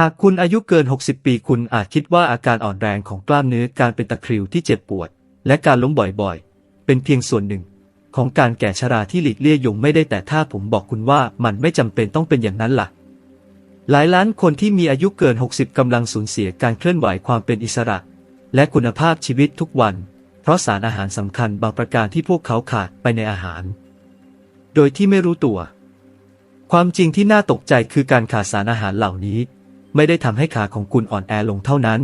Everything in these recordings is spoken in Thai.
หากคุณอายุเกิน 60 ปีคุณอาจคิดว่าอาการอ่อนแรงของกล้ามเนื้อการเป็นตะคริวที่เจ็บปวด และการล้มบ่อยๆ เป็นเพียงส่วนหนึ่ง ของการแก่ชราที่หลีกเลี่ยงไม่ได้แต่ถ้าผมบอกคุณว่ามันไม่จำเป็นต้องเป็นอย่างนั้นล่ะ หลายล้านคนที่มีอายุเกิน 60 กำลังสูญเสียการเคลื่อนไหวความเป็นอิสระ และคุณภาพชีวิตทุกวัน เพราะสารอาหารสำคัญบางประการที่พวกเขาขาดไปในอาหาร โดยที่ไม่รู้ตัว ความจริงที่น่าตกใจคือการขาดสารอาหารเหล่านี้ ไม่ได้ทำให้ขาของคุณอ่อนแอลงเท่านั้น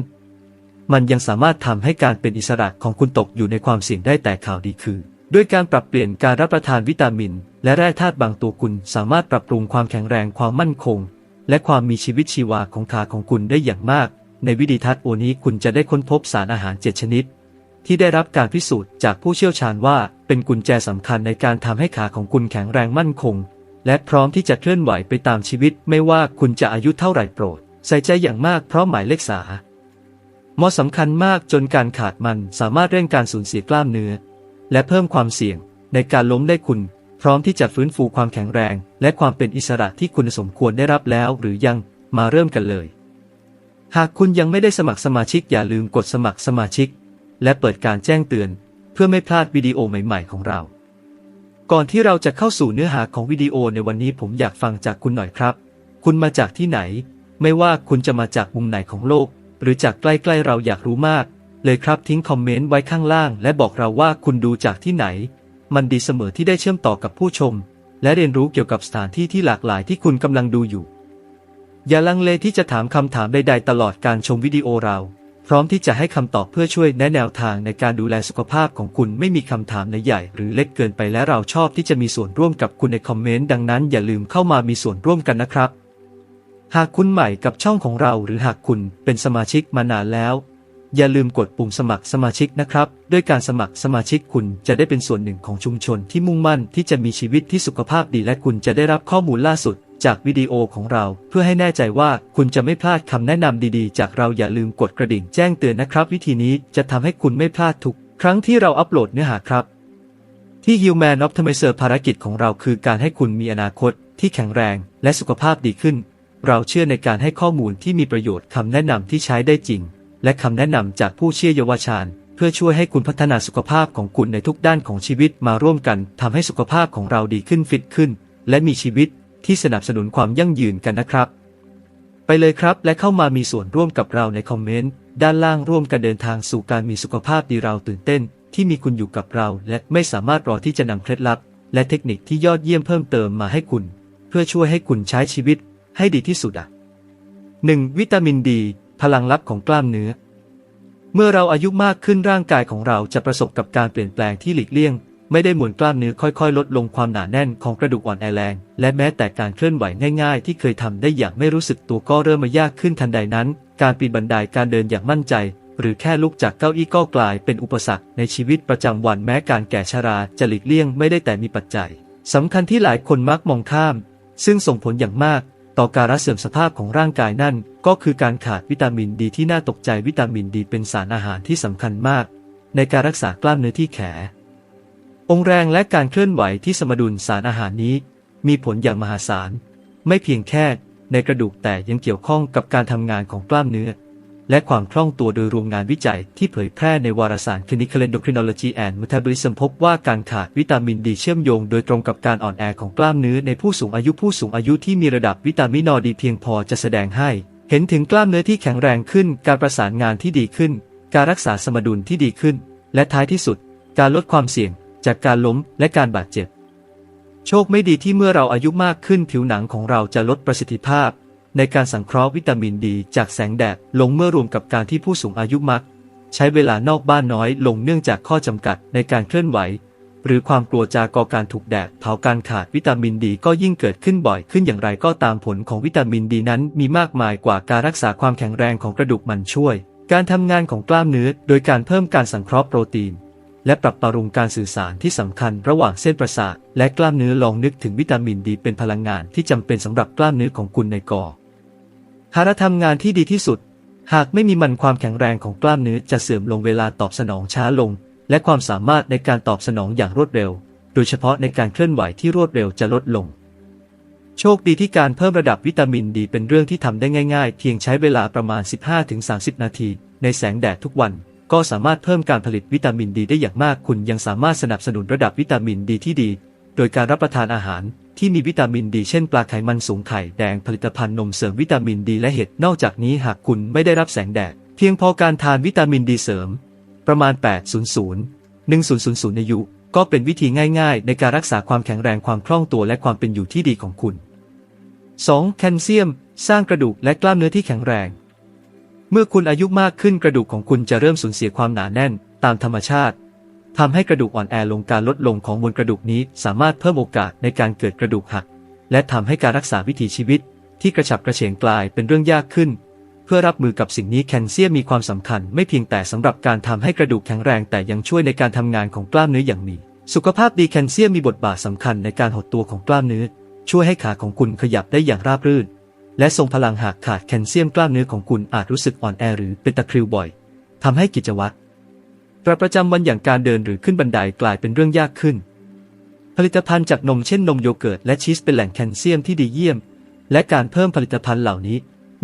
มันยังสามารถทำให้การเป็นอิสระของคุณตกอยู่ในความเสี่ยงได้แต่ข่าวดีคือ ด้วยการปรับเปลี่ยนการรับประทานวิตามิน และแร่ธาตุบางตัวคุณสามารถปรับปรุงความแข็งแรงความมั่นคง และความมีชีวิตชีวาของขาของคุณได้อย่างมาก ในวิดีทัศน์โอนี้คุณจะได้ค้นพบสารอาหาร 7 ชนิด ที่ได้รับการพิสูจน์จากผู้เชี่ยวชาญว่าเป็นกุญแจสำคัญในการทำให้ขาของคุณแข็งแรงมั่นคงและพร้อมที่จะเคลื่อนไหวไปตามชีวิตไม่ว่าคุณจะอายุเท่าไหร่โปรด ใส่ใจอย่างมากเพราะหมายเลขสาหมาะสำคัญมากจนการขาดมันสามารถเร่งการสูญเสียกล้ามเนื้อ และเพิ่มความเสี่ยงในการล้มได้คุณ พร้อมที่จะฟื้นฟูความแข็งแรง และความเป็นอิสระที่คุณสมควรได้รับแล้วหรือยังมาเริ่มกันเลย หากคุณยังไม่ได้สมัครสมาชิกอย่าลืมกดสมัครสมาชิก และเปิดการแจ้งเตือน เพื่อไม่พลาดวิดีโอใหม่ ๆ ของเรา ก่อนที่เราจะเข้าสู่เนื้อหาของวิดีโอในวันนี้ผมอยากฟังจากคุณหน่อยครับ คุณมาจากที่ไหน ไม่ว่าคุณจะมาจากมุมไหนของโลก หรือจากใกล้ๆเราอยากรู้มาก เลยครับทิ้งคอมเมนต์ไว้ข้างล่าง และบอกเราว่าคุณดูจากที่ไหน มันดีเสมอที่ได้เชื่อมต่อกับผู้ชม และเรียนรู้เกี่ยวกับสถานที่ที่หลากหลายที่คุณกำลังดูอยู่ อย่าลังเลที่จะถามคำถามใดๆตลอดการชมวิดีโอเรา พร้อมที่จะให้คำตอบเพื่อช่วยแนะแนวทางในการดูแลสุขภาพของคุณไม่มีคำถามไหนใหญ่ หรือเล็กเกินไปและเราชอบที่จะมีส่วนร่วมกับคุณในคอมเมนต์ดังนั้นอย่าลืมเข้ามามีส่วนร่วมกันนะครับ หากคุณใหม่กับช่องของเราหรือหากคุณเป็นสมาชิกมานานแล้ว อย่าลืมกดปุ่มสมัครสมาชิกนะครับ ด้วยการสมัครสมาชิกคุณจะได้เป็นส่วนหนึ่งของชุมชนที่มุ่งมั่นที่จะมีชีวิตที่สุขภาพดีและคุณจะได้รับข้อมูลล่าสุด จากวิดีโอของเรา เพื่อให้แน่ใจว่าคุณจะไม่พลาดคำแนะนำดีๆ จากเราอย่าลืมกดกระดิ่งแจ้งเตือนนะครับ วิธีนี้จะทำให้คุณไม่พลาดทุกครั้งที่เราอัปโหลดเนื้อหาครับ ที่ Human Optimizer ภารกิจของเราคือการให้คุณมีอนาคตที่แข็งแรงและสุขภาพดีขึ้น เราเชื่อในการให้ข้อมูลที่มีประโยชน์คำแนะนำที่ใช้ได้จริง และคำแนะนำจากผู้เชี่ยวเยาชาญ เพื่อช่วยให้คุณพัฒนาสุขภาพของคุณในทุกด้านของชีวิตมาร่วมกันทำให้สุขภาพของเราดีขึ้นฟิตขึ้น และมีชีวิตที่สนับสนุนความยั่งยืนกันนะครับ ไปเลยครับและเข้ามามีส่วนร่วมกับเราในคอมเมนต์ด้านล่างร่วมกันเดินทางสู่การมีสุขภาพดีเราตื่นเต้น ที่มีคุณอยู่กับเรา และไม่สามารถรอที่จะนำเคล็ดลับ และเทคนิคที่ยอดเยี่ยมเพิ่มเติมมาให้คุณ เพื่อช่วยให้คุณใช้ชีวิต ให้ดีที่สุดอะ 1. วิตามินดี พลังลับของกล้ามเนื้อ เมื่อเราอายุมากขึ้นร่างกายของเราจะประสบกับการเปลี่ยนแปลงที่หลีกเลี่ยง ไม่ได้หมวลกล้ามเนื้อค่อยๆ ลดลงความหนาแน่นของกระดูกอ่อนแอแรง และแม้แต่การเคลื่อนไหวง่ายๆ ที่เคยทำได้อย่างไม่รู้สึกตัวก็เริ่มมายากขึ้นทันใดนั้น การปีนบันไดการเดินอย่างมั่นใจ หรือแค่ลุกจากเก้าอี้ก็กลายเป็นอุปสรรคในชีวิตประจำวันแม้การแก่ชราจะหลีกเลี่ยงไม่ได้แต่มีปัจจัยสำคัญที่หลายคนมักมองข้าม ซึ่งส่งผลอย่างมาก ต่อการเสื่อมสภาพของร่างกายนั่น ก็คือการขาดวิตามินดีที่น่าตกใจวิตามินดีเป็นสารอาหารที่สำคัญมาก ในการรักษากล้ามเนื้อที่แของค์แรงและการเคลื่อนไหวที่สมดุลสารอาหารนี้ มีผลอย่างมหาศาล ไม่เพียงแค่ในกระดูกแต่ยังเกี่ยวข้องกับการทำงานของกล้ามเนื้อ และความคล่องตัวโดยรวมงานวิจัยที่เผยแพร่ในวารสาร Clinical Endocrinology and Metabolism พบว่าการขาดวิตามินดีเชื่อมโยงโดยตรงกับการอ่อนแอของกล้ามเนื้อในผู้สูงอายุผู้สูงอายุที่มีระดับวิตามินดีเพียงพอจะแสดงให้ เห็นถึงกล้ามเนื้อที่แข็งแรงขึ้น การประสานงานที่ดีขึ้น การรักษาสมดุลที่ดีขึ้น และท้ายที่สุด การลดความเสี่ยง จากการล้มและการบาดเจ็บ โชคไม่ดีที่เมื่อเราอายุมากขึ้นผิวหนังของเราจะลดประสิทธิภาพ ในการสังเคราะห์วิตามินดีจากแสงแดดลงเมื่อรวมกับการที่ผู้สูงอายุมัก ใช้เวลานอกบ้านน้อยลงเนื่องจากข้อจำกัดในการเคลื่อนไหว หรือความกลัวจาก่อการถูกแดดเผาการขาดวิตามินดีก็ยิ่งเกิดขึ้นบ่อยขึ้นอย่างไรก็ตามผลของวิตามินดีนั้นมีมากมายกว่าการรักษาความแข็งแรงของกระดูกมันช่วย การทำงานของกล้ามเนื้อโดยการเพิ่มการสังเคราะห์โปรตีนและปรับปรุงการสื่อสารที่สำคัญระหว่างเส้นประสาทและกล้ามเนื้อลองนึกถึงวิตามินดีเป็นพลังงานที่จำเป็นสำหรับกล้ามเนื้อของคุณในกอ หากทำงานที่ดีที่สุด หากไม่มีมันความแข็งแรงของกล้ามเนื้อจะเสื่อมลงเวลาตอบสนองช้าลง และความสามารถในการตอบสนองอย่างรวดเร็ว โดยเฉพาะในการเคลื่อนไหวที่รวดเร็วจะลดลง โชคดีที่การเพิ่มระดับวิตามินดีเป็นเรื่องที่ทำได้ง่าย ๆ เพียงใช้เวลาประมาณ 15-30 นาที ในแสงแดดทุกวันก็สามารถเพิ่มการผลิตวิตามินดีได้อย่างมาก คุณยังสามารถสนับสนุนระดับวิตามินดีที่ดี โดยการรับประทานอาหาร ที่มีวิตามินดีเช่นปลาไขมันสูงไข่แดงผลิตภัณฑ์นมเสริมวิตามินดีและเห็ดนอกจากนี้หากคุณไม่ได้รับแสงแดด เพียงพอการทานวิตามินดีเสริม ประมาณ 800 1000อายุก็เป็นวิธีง่ายๆ ในการรักษาความแข็งแรงความคล่องตัวและความเป็นอยู่ที่ดีของคุณ 2. แคลเซียม สร้างกระดูกและกล้ามเนื้อที่แข็งแรง เมื่อคุณอายุมากขึ้นกระดูกของคุณจะเริ่มสูญเสียความหนาแน่น ตามธรรมชาติ ทำให้กระดูกอ่อนแอลงการลดลงของมวลกระดูกนี้ สามารถเพิ่มโอกาสในการเกิดกระดูกหัก และทำให้การรักษาวิถีชีวิต ที่กระฉับกระเฉงกลายเป็นเรื่องยากขึ้น เพื่อรับมือกับสิ่งนี้แคลเซียมมีความสำคัญ ไม่เพียงแต่สำหรับการทำให้กระดูกแข็งแรงแต่ยังช่วยในการทำงานของกล้ามเนื้ออย่างมีสุขภาพดีแคลเซียมมีบทบาทสำคัญในการหดตัวของกล้ามเนื้อ ช่วยให้ขาของคุณขยับได้อย่างราบรื่น และทรงพลังหากขาดแคลเซียมกล้ามเนื้อของคุณอาจรู้สึกอ่อนแอหรือเป็นตะคริวบ่อยทำให้กิจวัตร ประจำวันอย่างการเดินหรือขึ้นบันไดกลายเป็นเรื่องยากขึ้น ผลิตภัณฑ์จากนมเช่นนมโยเกิร์ตและชีสเป็นแหล่งแคลเซียมที่ดีเยี่ยม และการเพิ่มผลิตภัณฑ์เหล่านี้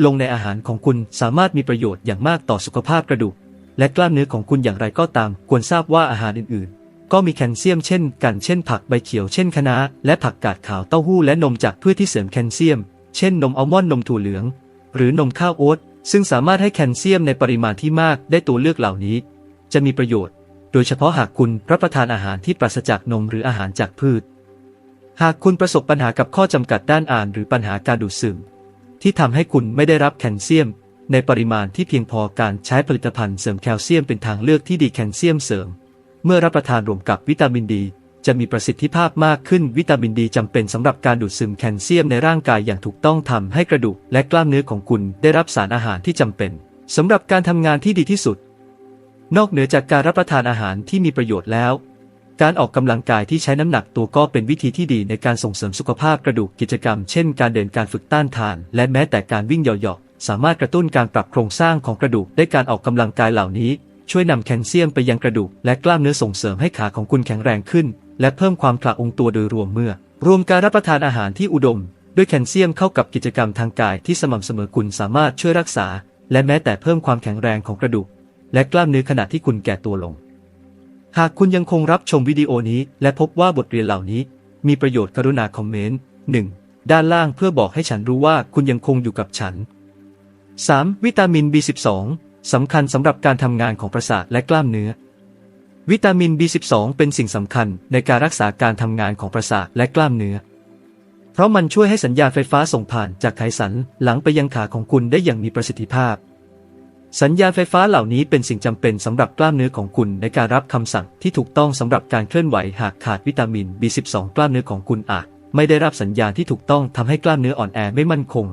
ลงในอาหารของคุณสามารถมีประโยชน์อย่างมากต่อสุขภาพกระดูก และกล้ามเนื้อของคุณอย่างไรก็ตาม ควรทราบว่าอาหารอื่น ๆ ก็มีแคลเซียมเช่น กันเช่น ผักใบเขียวเช่นคะน้าและผักกาดขาวเต้าหู้และนมจากพืชที่เสริมแคลเซียม เช่น นมอัลมอนด์นมถั่วเหลือง หรือนมข้าวโอ๊ตซึ่งสามารถให้แคลเซียมในปริมาณที่มากได้ตัวเลือกเหล่านี้ จะมีประโยชน์ โดยเฉพาะหากคุณรับประทานอาหารที่ปราศจากนมหรืออาหารจากพืช หากคุณประสบปัญหากับข้อจำกัดด้านอ่านหรือปัญหาการดูดซึมที่ทำให้คุณไม่ได้รับแคลเซียม ในปริมาณที่เพียงพอการใช้ผลิตภัณฑ์เสริมแคลเซียมเป็นทางเลือกที่ดีแคลเซียมเสริม เมื่อรับประทานรวมกับวิตามินดีจะมีประสิทธิภาพมากขึ้นวิตามินดีจำเป็นสำหรับการดูดซึมแคลเซียมในร่างกายอย่างถูกต้องทำให้กระดูกและกล้ามเนื้อของคุณได้รับสารอาหารที่จำเป็นสำหรับการทำงานที่ดีที่สุด นอกเหนือจากการรับประทานอาหารที่มีประโยชน์แล้ว การออกกำลังกายที่ใช้น้ำหนักตัวก็เป็นวิธีที่ดีในการส่งเสริมสุขภาพกระดูกกิจกรรม เช่น การเดินการฝึกต้านทาน และแม้แต่การวิ่งเหยาะๆสามารถกระตุ้นการปรับโครงสร้างของกระดูกได้การออกกำลังกายเหล่านี้ ช่วยนำแคลเซียมไปยังกระดูก และกล้ามเนื้อส่งเสริมให้ขาของคุณแข็งแรงขึ้น และเพิ่มความคละองค์ตัวโดยรวมเมื่อ รวมการรับประทานอาหารที่อุดม ด้วยแคลเซียมเข้ากับกิจกรรมทางกายที่สม่ำเสมอคุณสามารถช่วยรักษา และแม้แต่เพิ่มความแข็งแรงของกระดูก และกล้ามเนื้อขณะที่คุณแก่ตัวลง หากคุณยังคงรับชมวิดีโอนี้ และพบว่าบทเรียนเหล่านี้ มีประโยชน์กรุณาคอมเมนต์ 1. ด้านล่างเพื่อบอกให้ฉันรู้ว่าคุณยังคงอยู่กับฉัน 3. วิตามิน B12 สำคัญสำหรับการทำงานของประสาทและกล้ามเนื้อ วิตามิน B12 เป็นสิ่งสำคัญในการรักษาการทำงานของประสาทและกล้ามเนื้อ เพราะมันช่วยให้สัญญาณไฟฟ้าส่งผ่านจากไขสันหลังไปยังขาของคุณได้อย่างมีประสิทธิภาพ สัญญาณไฟฟ้าเหล่านี้เป็นสิ่งจำเป็นสำหรับกล้ามเนื้อของคุณในการรับคำสั่งที่ถูกต้องสำหรับการเคลื่อนไหวหากขาดวิตามิน B12 กล้ามเนื้อของคุณอาจ ไม่ได้รับสัญญาณที่ถูกต้องทำให้กล้ามเนื้ออ่อนแอไม่มั่นคง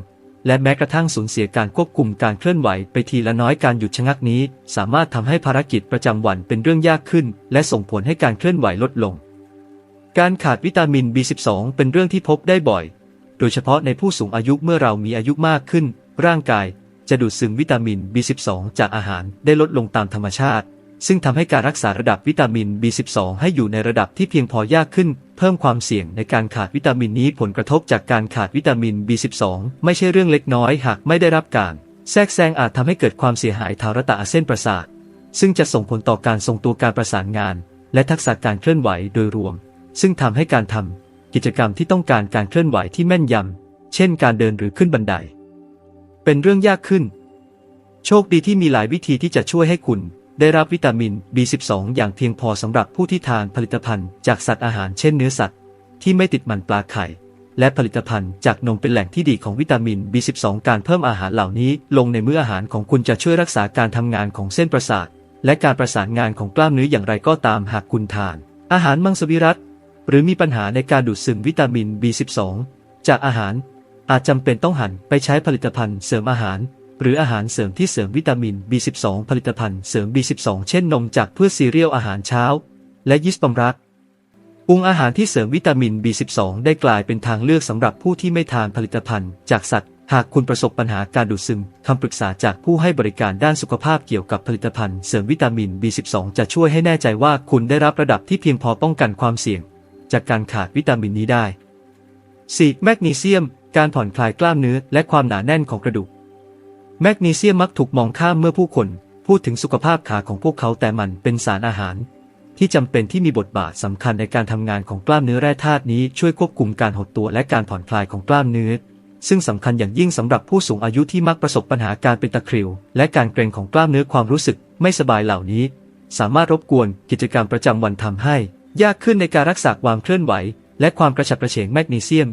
และแม้กระทั่งสูญเสียการควบคุมการเคลื่อนไหวไปทีละน้อยการหยุดชะงักนี้ สามารถทำให้ภารกิจประจำวันเป็นเรื่องยากขึ้น และส่งผลให้การเคลื่อนไหวลดลง การขาดวิตามิน B12 เป็นเรื่องที่พบได้บ่อย โดยเฉพาะในผู้สูงอายุเมื่อเรามีอายุมากขึ้น ร่างกาย จะดูดซึมวิตามิน B12 จากอาหารได้ลดลงตามธรรมชาติ ซึ่งทำให้การรักษาระดับวิตามิน B12 ให้อยู่ในระดับที่เพียงพอยากขึ้น เพิ่มความเสี่ยงในการขาดวิตามินนี้ผลกระทบจากการขาดวิตามิน B12 ไม่ใช่เรื่องเล็กน้อยหากไม่ได้รับการ แทรกแซงอาจทำให้เกิดความเสียหายทางระตะเส้นประสาท ซึ่งจะส่งผลต่อการทรงตัวการประสานงาน และทักษะการเคลื่อนไหวโดยรวม ซึ่งทำให้การทำกิจกรรมที่ต้องการการเคลื่อนไหวที่แม่นยำเช่น การเดินหรือขึ้นบันได เป็นเรื่องยากขึ้น โชคดีที่มีหลายวิธีที่จะช่วยให้คุณ ได้รับวิตามิน B12 อย่างเพียงพอสำหรับผู้ที่ทานผลิตภัณฑ์จากสัตว์อาหารเช่นเนื้อสัตว์ ที่ไม่ติดมันปลาไข่ และผลิตภัณฑ์จากนมเป็นแหล่งที่ดีของวิตามิน B12 การเพิ่มอาหารเหล่านี้ ลงในมื้ออาหารของคุณจะช่วยรักษาการทำงานของเส้นประสาท และการประสานงานของกล้ามเนื้ออย่างไรก็ตามหากคุณทาน อาหารมังสวิรัตหรือมีปัญหาในการดูดซึมวิตามิน B12 จากอาหาร อาจจำเป็นต้องหันไปใช้ผลิตภัณฑ์เสริมอาหาร หรืออาหารเสริมที่เสริมวิตามิน B12 ผลิตภัณฑ์เสริม B12 เช่นนมจากพืชซีเรียลอาหารเช้า และยีสต์บำรักปรุงอาหารที่เสริมวิตามิน B12 ได้กลายเป็นทางเลือกสำหรับผู้ที่ไม่ทานผลิตภัณฑ์จากสัตว์ หากคุณประสบปัญหาการดูดซึมคำปรึกษาจากผู้ให้บริการด้านสุขภาพเกี่ยวกับผลิตภัณฑ์เสริมวิตามิน B12 จะช่วยให้แน่ใจว่าคุณได้รับระดับที่เพียงพอป้องกันความเสี่ยง จากการขาดวิตามินนี้ได้ 4. แมกนีเซียม การผ่อนคลายกล้ามเนื้อและความหนาแน่นของกระดูก แมกนีเซียมมักถูกมองข้ามเมื่อผู้คนพูดถึงสุขภาพขาของพวกเขาแต่มันเป็นสารอาหาร ที่จำเป็นที่มีบทบาทสำคัญในการทำงานของกล้ามเนื้อแร่ธาตุนี้ช่วยควบคุมการหดตัวและการผ่อนคลายของกล้ามเนื้อ ซึ่งสำคัญอย่างยิ่งสำหรับผู้สูงอายุที่มักประสบปัญหาการเป็นตะคริว และการเกร็งของกล้ามเนื้อความรู้สึกไม่สบายเหล่านี้ สามารถรบกวนกิจกรรมประจำวันทำให้ ยากขึ้นในการรักษาความเคลื่อนไหว และความกระฉับกระเฉงแมกนีเซียม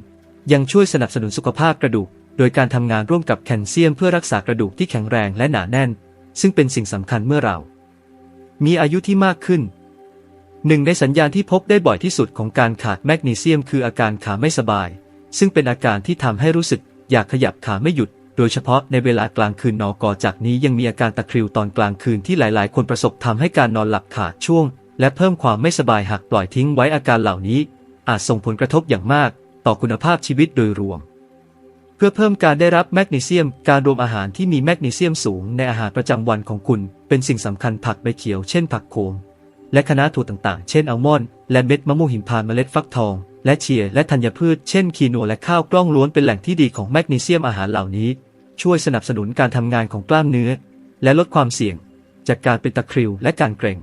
ยังช่วยสนับสนุนสุขภาพกระดูก โดยการทำงานร่วมกับแคลเซียมเพื่อรักษากระดูกที่แข็งแรงและหนาแน่น ซึ่งเป็นสิ่งสำคัญเมื่อเรา มีอายุที่มากขึ้นหนึ่งในสัญญาณที่พบได้บ่อยที่สุดของการขาดแมกนีเซียมคืออาการขาไม่สบาย ซึ่งเป็นอาการที่ทำให้รู้สึกอยากขยับขาไม่หยุด โดยเฉพาะในเวลากลางคืนนอกอจากนี้ยังมีอาการตะคริวตอนกลางคืนที่หลาย ๆ คนประสบทำให้การนอนหลับขาดช่วง และเพิ่มความไม่สบายหากปล่อยทิ้งไว้อาการเหล่านี้ อาจส่งผลกระทบอย่างมาก ต่อคุณภาพชีวิตโดยรวม เพื่อเพิ่มการได้รับแมกนีเซียม การรวมอาหารที่มีแมกนีเซียมสูงในอาหารประจำวันของคุณ เป็นสิ่งสำคัญผักใบเขียวเช่นผักโขมและคณะถั่วต่างๆ เช่นอัลมอนด์และเม็ดมะม่วงหิมพานต์เมล็ดฟักทอง และเชียและธัญพืช เช่นคีโนและข้าวกล้องล้วนเป็นแหล่งที่ดีของแมกนีเซียมอาหารเหล่านี้ ช่วยสนับสนุนการทำงานของกล้ามเนื้อ และลดความเสี่ยง จากการเป็นตะคริวและการเกร็ง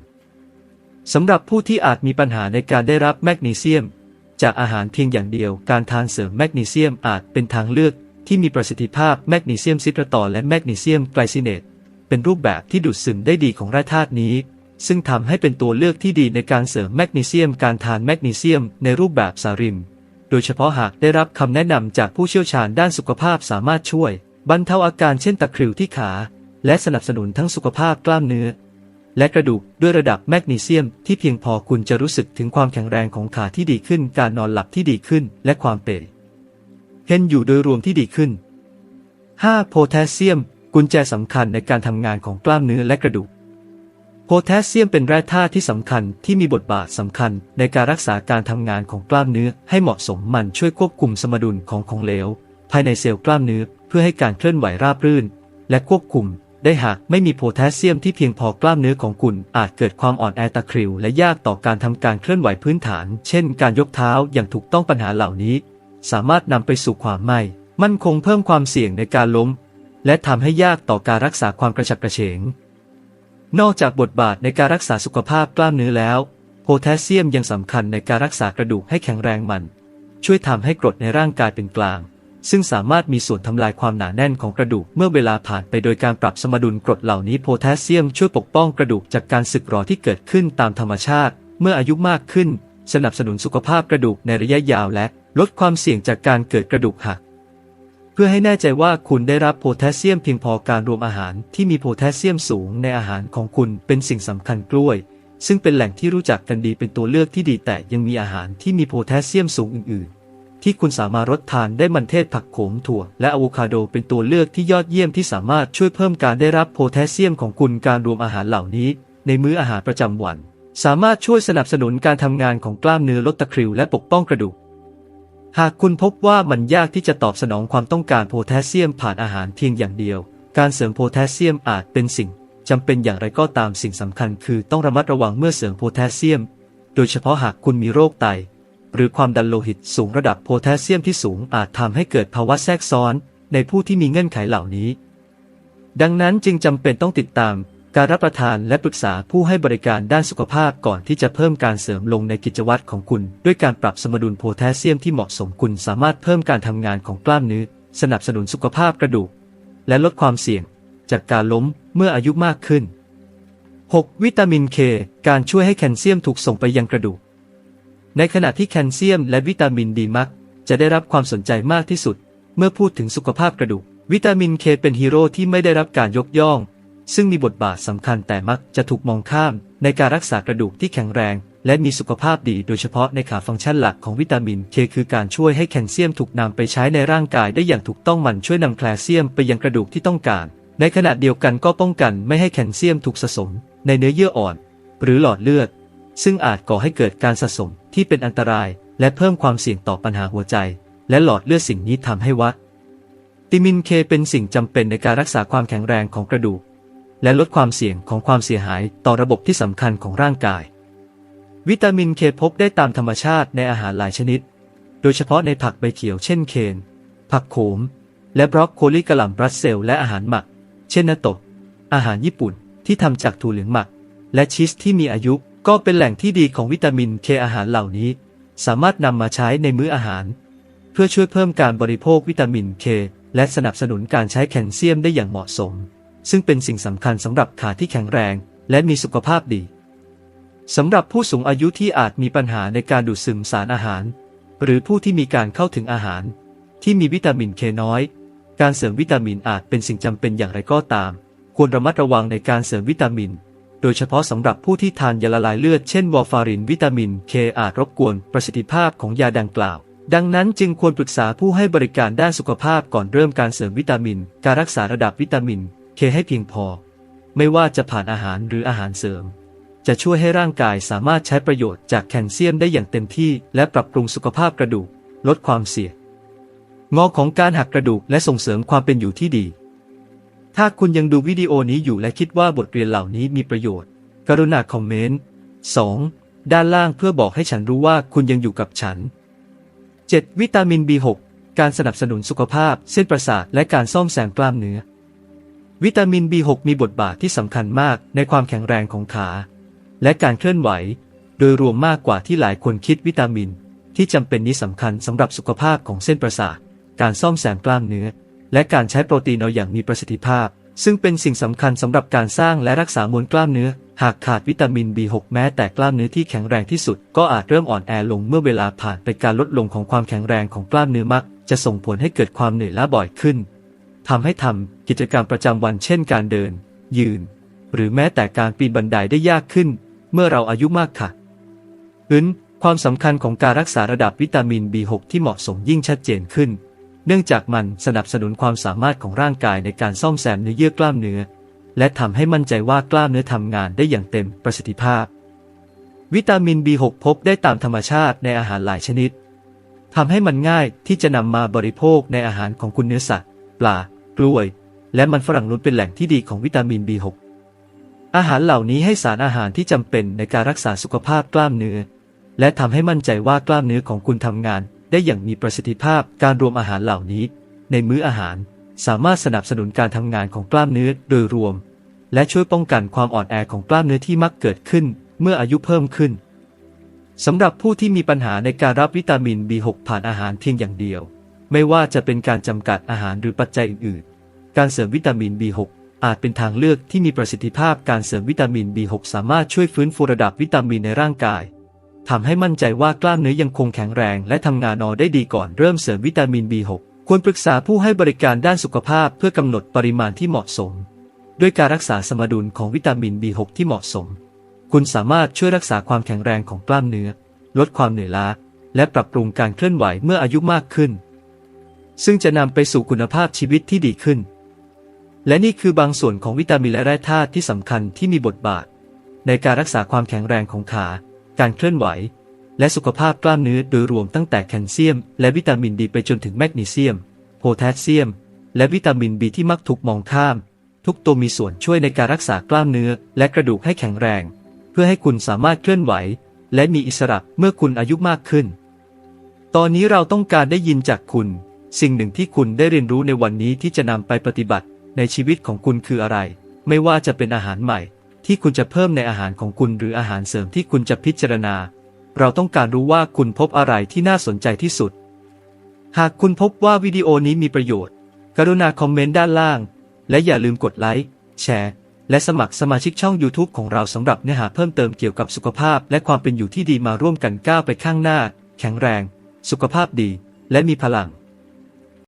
สำหรับผู้ที่อาจมีปัญหาในการได้รับแมกนีเซียม จากอาหารเพียงอย่างเดียว การทานเสริมแมกนีเซียมอาจเป็นทางเลือกที่มีประสิทธิภาพแมกนีเซียมซิตรตอลและแมกนีเซียมไกลซิเนตเป็นรูปแบบที่ดูดซึมได้ดีของแร่ธาตุนี้ ซึ่งทำให้เป็นตัวเลือกที่ดีในการเสริมแมกนีเซียมการทานแมกนีเซียมในรูปแบบสาริม โดยเฉพาะหากได้รับคำแนะนำจากผู้เชี่ยวชาญด้านสุขภาพสามารถช่วย บรรเทาอาการเช่นตะคริวที่ขา และสนับสนุนทั้งสุขภาพกล้ามเนื้อ และกระดูกด้วยระดับแมกนีเซียมที่เพียงพอคุณจะรู้สึกถึงความแข็งแรงของขาที่ดีขึ้น การนอนหลับที่ดีขึ้น และความเปรเห็นอยู่โดยรวมที่ดีขึ้น 5. โพแทสเซียม กุญแจสำคัญในการทำงานของกล้ามเนื้อและกระดูกโพแทสเซียมเป็นแร่ธาตุที่สำคัญที่มีบทบาทสำคัญในการรักษาการทำงานของกล้ามเนื้อให้เหมาะสมมันช่วยควบคุมสมดุลของของเหลว ภายในเซลล์กล้ามเนื้อเพื่อให้การเคลื่อนไหวราบรื่น และควบคุม ได้หากไม่มีโพแทสเซียมที่เพียงพอกล้ามเนื้อของคุณ อาจเกิดความอ่อนแอตะคริว และยากต่อการทำการเคลื่อนไหวพื้นฐาน เช่น การยกเท้าอย่างถูกต้องปัญหาเหล่านี้ สามารถนำไปสู่ความไม่ มั่นคงเพิ่มความเสี่ยงในการล้ม และทำให้ยากต่อการรักษาความกระฉับกระเฉง นอกจากบทบาทในการรักษาสุขภาพกล้ามเนื้อแล้ว โพแทสเซียมยังสำคัญในการรักษากระดูกให้แข็งแรงมัน ช่วยทำให้กรดในร่างกายเป็นกลาง ซึ่งสามารถมีส่วนทำลายความหนาแน่นของกระดูกเมื่อเวลาผ่านไปโดยการปรับสมดุลกรดเหล่านี้โพแทสเซียมช่วยปกป้องกระดูกจากการสึกหรอที่เกิดขึ้นตามธรรมชาติ เมื่ออายุมากขึ้น สนับสนุนสุขภาพกระดูกในระยะยาวและลดความเสี่ยงจากการเกิดกระดูกหัก เพื่อให้แน่ใจว่าคุณได้รับโพแทสเซียมเพียงพอการรวมอาหารที่มีโพแทสเซียมสูงในอาหารของคุณเป็นสิ่งสำคัญกล้วย ซึ่งเป็นแหล่งที่รู้จักกันดีเป็นตัวเลือกที่ดีแต่ยังมีอาหารที่มีโพแทสเซียมสูงอื่นๆ ที่คุณสามารถรดทานได้มันเทศผักโขมถั่ว และอะโวคาโดเป็นตัวเลือกที่ยอดเยี่ยมที่สามารถช่วยเพิ่มการได้รับโพแทสเซียมของคุณการรวมอาหารเหล่านี้ ในมื้ออาหารประจำวัน สามารถช่วยสนับสนุนการทำงานของกล้ามเนื้อลดตะคริวและปกป้องกระดูกหากคุณพบว่ามันยากที่จะตอบสนองความต้องการโพแทสเซียมผ่านอาหารเพียงอย่างเดียว การเสริมโพแทสเซียมอาจเป็นสิ่งจำเป็นอย่างไรก็ตามสิ่งสำคัญคือต้องระมัดระวังเมื่อเสริมโพแทสเซียม โดยเฉพาะหากคุณมีโรคไต หรือความดันโลหิตสูงระดับโพแทสเซียมที่สูงอาจทำให้เกิดภาวะแทรกซ้อนในผู้ที่มีเงื่อนไขเหล่านี้ ดังนั้นจึงจำเป็นต้องติดตามการรับประทานและปรึกษาผู้ให้บริการด้านสุขภาพก่อนที่จะเพิ่มการเสริมลงในกิจวัตรของคุณ ด้วยการปรับสมดุลโพแทสเซียมที่เหมาะสมคุณสามารถเพิ่มการทำงานของกล้ามเนื้อสนับสนุนสุขภาพกระดูก และลดความเสี่ยง จากการล้มเมื่ออายุมากขึ้น 6. วิตามินเคการช่วยให้แคลเซียมถูกส่งไปยังกระดูก ในขณะที่แคลเซียมและวิตามินดีมัก จะได้รับความสนใจมากที่สุด เมื่อพูดถึงสุขภาพกระดูก วิตามินเคเป็นฮีโร่ที่ไม่ได้รับการยกย่อง ซึ่งมีบทบาทสำคัญแต่มักจะถูกมองข้าม ในการรักษากระดูกที่แข็งแรง และมีสุขภาพดีโดยเฉพาะในขาฟังก์ชันหลักของวิตามินเคคือการช่วยให้แคลเซียมถูกนำไปใช้ในร่างกายได้อย่างถูกต้องมันช่วยนำแคลเซียมไปยังกระดูกที่ต้องการ ในขณะเดียวกันก็ป้องกันไม่ให้แคลเซียมถูกสะสม ในเนื้อเยื่ออ่อน หรือหลอดเลือด ซึ่งอาจก่อให้เกิดการสะสมที่เป็นอันตราย และเพิ่มความเสี่ยงต่อปัญหาหัวใจ และหลอดเลือดสิ่งนี้ทำให้วัดติมินเคเป็นสิ่งจำเป็นในการรักษาความแข็งแรงของกระดูก และลดความเสี่ยงของความเสียหายต่อระบบที่สำคัญของร่างกาย วิตามินเคพบได้ตามธรรมชาติในอาหารหลายชนิด โดยเฉพาะในผักใบเขียวเช่นเคน ผักโขม และบรอกโคลีกระหล่ำบรัสเซลและอาหารหมัก เช่นนาโตะอาหารญี่ปุ่นที่ทำจากถั่วเหลืองหมัก และชีสที่มีอายุ ก็เป็นแหล่งที่ดีของวิตามินเคอาหารเหล่านี้ สามารถนำมาใช้ในมื้ออาหาร เพื่อช่วยเพิ่มการบริโภควิตามินเคและสนับสนุนการใช้แคลเซียมได้อย่างเหมาะสม ซึ่งเป็นสิ่งสำคัญสำหรับขาที่แข็งแรง และมีสุขภาพดีสำหรับผู้สูงอายุที่อาจมีปัญหาในการดูดซึมสารอาหาร หรือผู้ที่มีการเข้าถึงอาหาร ที่มีวิตามินเคน้อย การเสริมวิตามินอาจเป็นสิ่งจำเป็นอย่างไรก็ตาม ควรระมัดระวังในการเสริมวิตามิน โดยเฉพาะสำหรับผู้ที่ทานยาละลายเลือดเช่นวอร์ฟารินวิตามินเคอาจรบกวนประสิทธิภาพของยาดังกล่าว ดังนั้นจึงควรปรึกษาผู้ให้บริการด้านสุขภาพก่อนเริ่มการเสริมวิตามิน การรักษาระดับวิตามินเคให้เพียงพอ ไม่ว่าจะผ่านอาหารหรืออาหารเสริม จะช่วยให้ร่างกายสามารถใช้ประโยชน์จากแคลเซียมได้อย่างเต็มที่ และปรับปรุงสุขภาพกระดูก ลดความเสี่ยงงอของการหักกระดูกและส่งเสริมความเป็นอยู่ที่ดี ถ้าคุณยังดูวิดีโอนี้อยู่และคิดว่าบทเรียนเหล่านี้มีประโยชน์ กรุณาคอมเมนต์ 2. ด้านล่างเพื่อบอกให้ฉันรู้ว่าคุณยังอยู่กับฉัน 7. วิตามิน B6 การสนับสนุนสุขภาพ เส้นประสาท และการซ่อมแซมกล้ามเนื้อ วิตามิน B6 มีบทบาทที่สำคัญมากในความแข็งแรงของขา และการเคลื่อนไหว โดยรวมมากกว่าที่หลายคนคิดวิตามิน ที่จำเป็นนี้สำคัญสำหรับสุขภาพของเส้นประสาท การซ่อมแซมกล้ามเนื้อ และการใช้โปรตีนเอาอย่างมีประสิทธิภาพ ซึ่งเป็นสิ่งสำคัญสำหรับการสร้างและรักษามวลกล้ามเนื้อ หากขาดวิตามิน B6 แม้แต่กล้ามเนื้อที่แข็งแรงที่สุด ก็อาจเริ่มอ่อนแอลงเมื่อเวลาผ่านไปการลดลงของความแข็งแรงของกล้ามเนื้อมัก จะส่งผลให้เกิดความเหนื่อยล้าบ่อยขึ้นทำให้ทำกิจกรรมประจำวันเช่นการเดิน ยืน หรือแม้แต่การปีนบันไดได้ยากขึ้น เมื่อเราอายุมากค่ะอื่นความสำคัญของการรักษาระดับวิตามิน B6 ที่เหมาะสมยิ่งชัดเจนขึ้น เนื่องจากมันสนับสนุนความสามารถของร่างกายในการซ่อมแซมเนื้อเยื่อกล้ามเนื้อ และทำให้มั่นใจว่ากล้ามเนื้อทำงานได้อย่างเต็มประสิทธิภาพ วิตามิน B6 พบได้ตามธรรมชาติในอาหารหลายชนิดทำให้มันง่ายที่จะนำมาบริโภคในอาหารของคุณเนื้อสัตว์ ปลา กล้วย และมันฝรั่งล้วนเป็นแหล่งที่ดีของวิตามิน B6 อาหารเหล่านี้ให้สารอาหารที่จำเป็นในการรักษาสุขภาพกล้ามเนื้อ และทำให้มั่นใจว่ากล้ามเนื้อของคุณทำงาน ได้อย่างมีประสิทธิภาพการรวมอาหารเหล่านี้ ในมื้ออาหารสามารถสนับสนุนการทำงานของกล้ามเนื้อโดยรวม และช่วยป้องกันความอ่อนแอของกล้ามเนื้อที่มักเกิดขึ้นเมื่ออายุเพิ่มขึ้นสำหรับผู้ที่มีปัญหาในการรับวิตามิน B6 ผ่านอาหารเพียงอย่างเดียว ไม่ว่าจะเป็นการจำกัดอาหารหรือปัจจัยอื่นๆ การเสริมวิตามิน B6 อาจเป็นทางเลือกที่มีประสิทธิภาพการเสริมวิตามิน B6 สามารถช่วยฟื้นฟูระดับวิตามินในร่างกาย ทำให้มั่นใจว่ากล้ามเนื้อยังคงแข็งแรง และทำงานนอได้ดีก่อนเริ่มเสริมวิตามิน B6 ควรปรึกษาผู้ให้บริการด้านสุขภาพเพื่อกำหนดปริมาณที่เหมาะสม ด้วยการรักษาสมดุลของวิตามิน B6 ที่เหมาะสม คุณสามารถช่วยรักษาความแข็งแรงของกล้ามเนื้อ ลดความเหนื่อยล้า และปรับปรุงการเคลื่อนไหวเมื่ออายุมากขึ้น ซึ่งจะนำไปสู่คุณภาพชีวิตที่ดีขึ้น และนี่คือบางส่วนของวิตามินและแร่ธาตุที่สำคัญที่มีบทบาท ในการรักษาความแข็งแรงของขา การเคลื่อนไหว และสุขภาพกล้ามเนื้อโดยรวมตั้งแต่แคลเซียม และวิตามินดีไปจนถึงแมกนีเซียม โพแทสเซียม และวิตามินบีที่มักถูกมองข้าม ทุกตัวมีส่วนช่วยในการรักษากล้ามเนื้อ และกระดูกให้แข็งแรง เพื่อให้คุณสามารถเคลื่อนไหว และมีอิสระเมื่อคุณอายุมากขึ้น ตอนนี้เราต้องการได้ยินจากคุณ สิ่งหนึ่งที่คุณได้เรียนรู้ในวันนี้ที่จะนำไปปฏิบัติในชีวิตของคุณคืออะไร ไม่ว่าจะเป็นอาหารใหม่ ที่คุณจะเพิ่มในอาหารของคุณหรืออาหารเสริมที่คุณจะพิจารณา เราต้องการรู้ว่าคุณพบอะไรที่น่าสนใจที่สุด หากคุณพบว่าวิดีโอนี้มีประโยชน์ กรุณาคอมเมนต์ด้านล่าง และอย่าลืมกดไลค์ แชร์ และสมัครสมาชิกช่อง YouTube ของเราสำหรับเนื้อหาเพิ่มเติมเกี่ยวกับสุขภาพ และความเป็นอยู่ที่ดีมาร่วมกันก้าวไปข้างหน้า แข็งแรง สุขภาพดี และมีพลัง